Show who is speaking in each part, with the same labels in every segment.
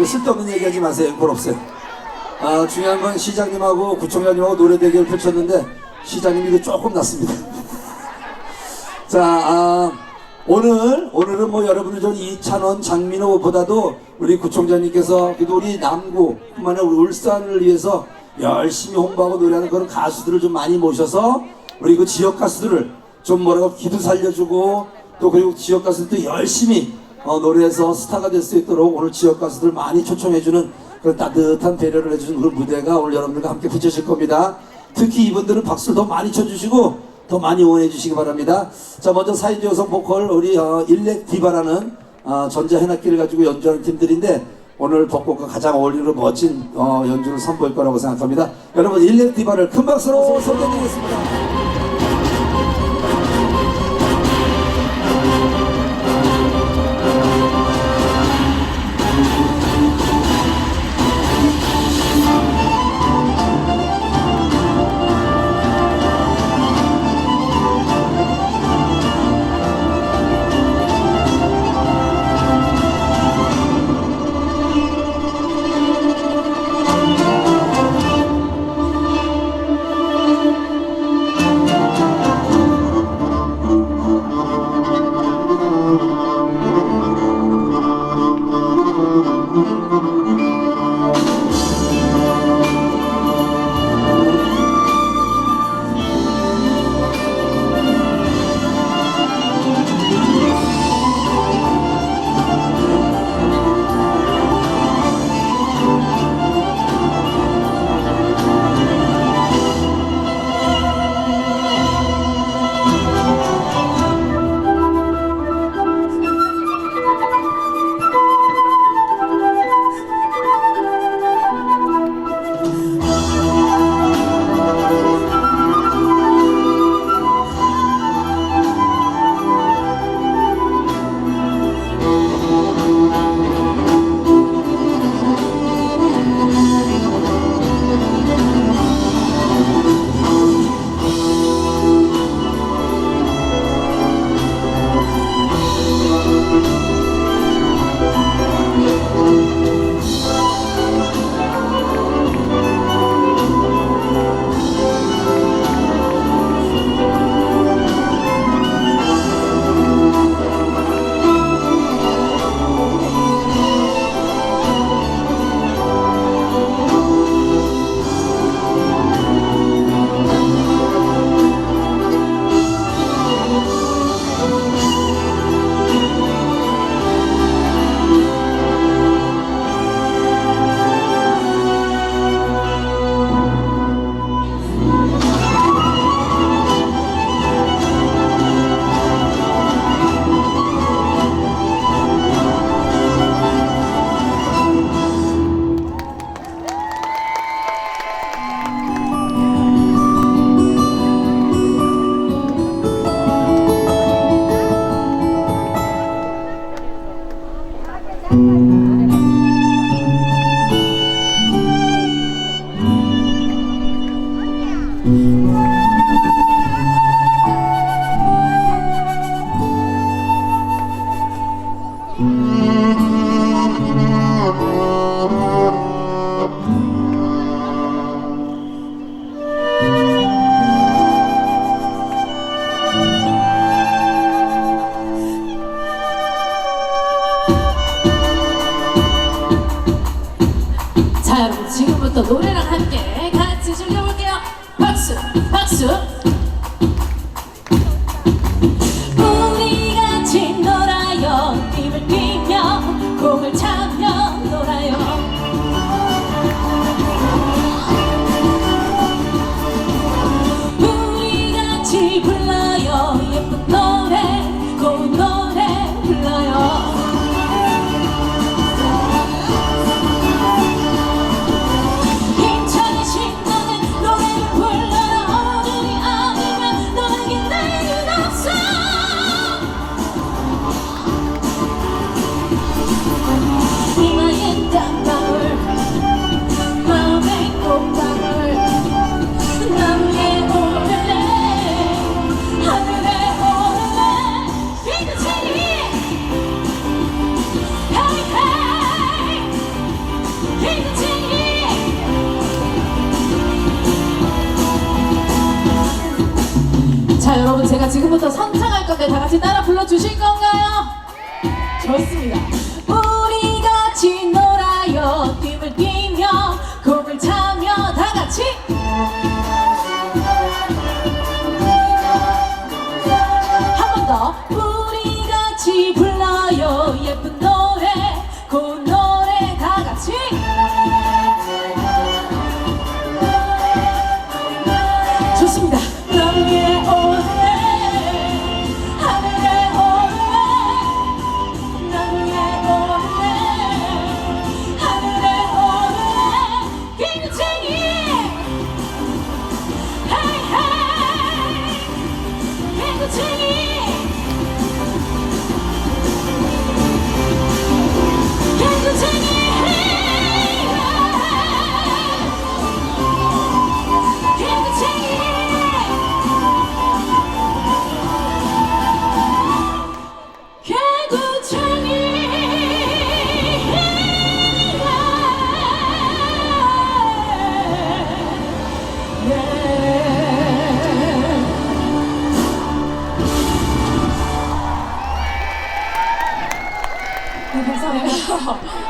Speaker 1: 그 쓸데없는 얘기하지 마세요. 볼 없어요. 아, 중요한 건 시장님하고 구청장님하고 노래 대결 펼쳤는데 시장님이 조금 났습니다. 자, 아, 오늘, 오늘은 뭐 여러분들 전 이찬원, 장민호보다도 우리 구청장님께서 그래도 우리 남구, 뿐만 아니라 우리 울산을 위해서 열심히 홍보하고 노래하는 그런 가수들을 좀 많이 모셔서 우리 그 지역 가수들을 좀 뭐라고 기도 살려주고 또 그리고 지역 가수들도 열심히 어, 노래해서 스타가 될 수 있도록 오늘 지역 가수들 많이 초청해주는 그런 따뜻한 배려를 해주는 그런 무대가 오늘 여러분들과 함께 펼쳐질 겁니다. 특히 이분들은 박수를 더 많이 쳐주시고 더 많이 응원해 주시기 바랍니다. 자, 먼저 사인조 여성 보컬 우리 어, 일렉 디바라는 어, 전자현악기를 가지고 연주하는 팀들인데 오늘 벚꽃과 가장 어울리는 멋진 어, 연주를 선보일 거라고 생각합니다. 여러분 일렉 디바를 큰 박수로 소개드리겠습니다.
Speaker 2: 여러분 지금부터 노래랑 함께 같이 즐겨볼게요. 박수 박수 자 여러분 제가 지금부터 선창할 건데 다 같이 따라 불러주실 건가요? 좋습니다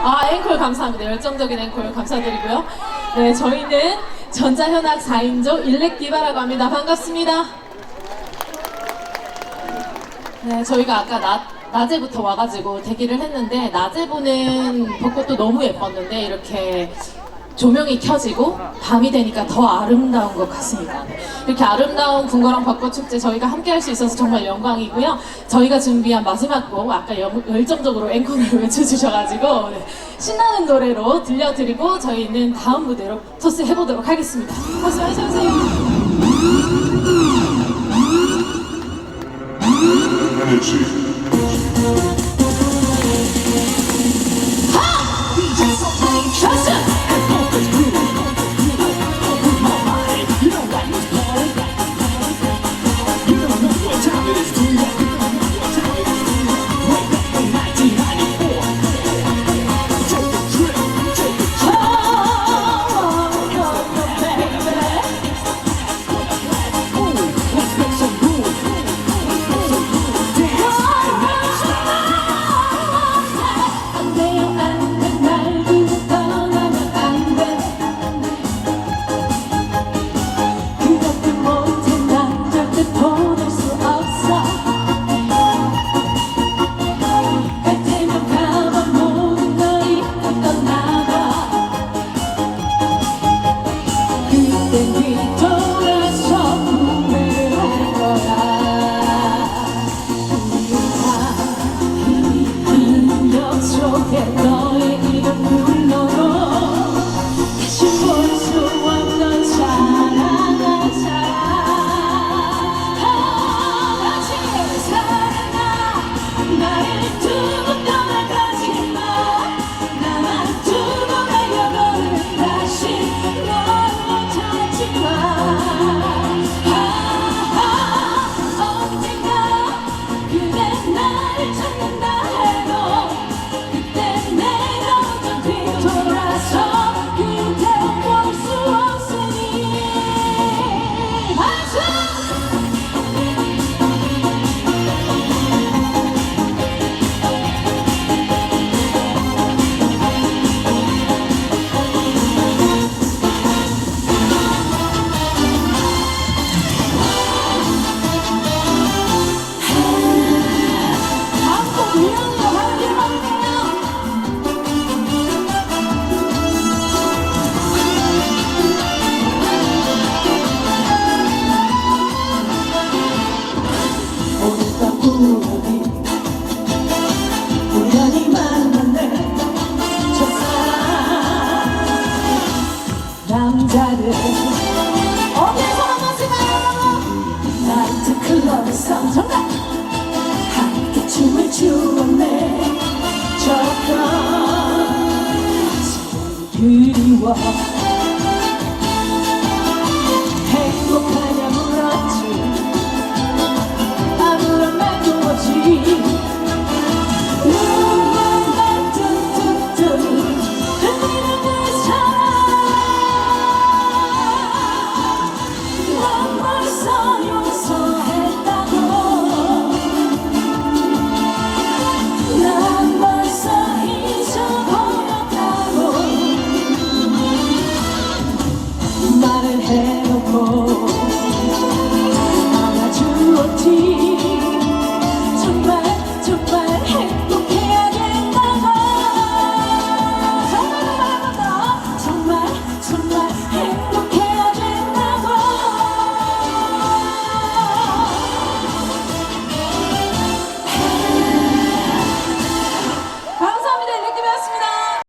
Speaker 2: 아, 앵콜 감사합니다. 열정적인 앵콜 감사드리고요. 네, 저희는 전자현악 4인조 일렉디바라고 합니다. 반갑습니다. 네, 저희가 아까 낮, 낮에부터 와가지고 대기를 했는데, 낮에 보는 벚꽃도 너무 예뻤는데, 이렇게 조명이 켜지고, 밤이 되니까 더 아름다운 것 같습니다. 네, 이렇게 아름다운 궁궐항 벚꽃 축제 저희가 함께 할 수 있어서 정말 영광이고요. 저희가 준비한 마지막 곡, 아까 영- 열정적으로 앵콜을 외쳐주셔가지고, 네, 신나는 노래로 들려드리고, 저희는 다음 무대로 토스 해보도록 하겠습니다. 박수 많이 쳐주세요. 좋 우연히 만난 내 첫사랑 남자를 어디서 만났을까요? 나이트 클럽에서 정답! 함께 춤을 추었네. 저던 그리워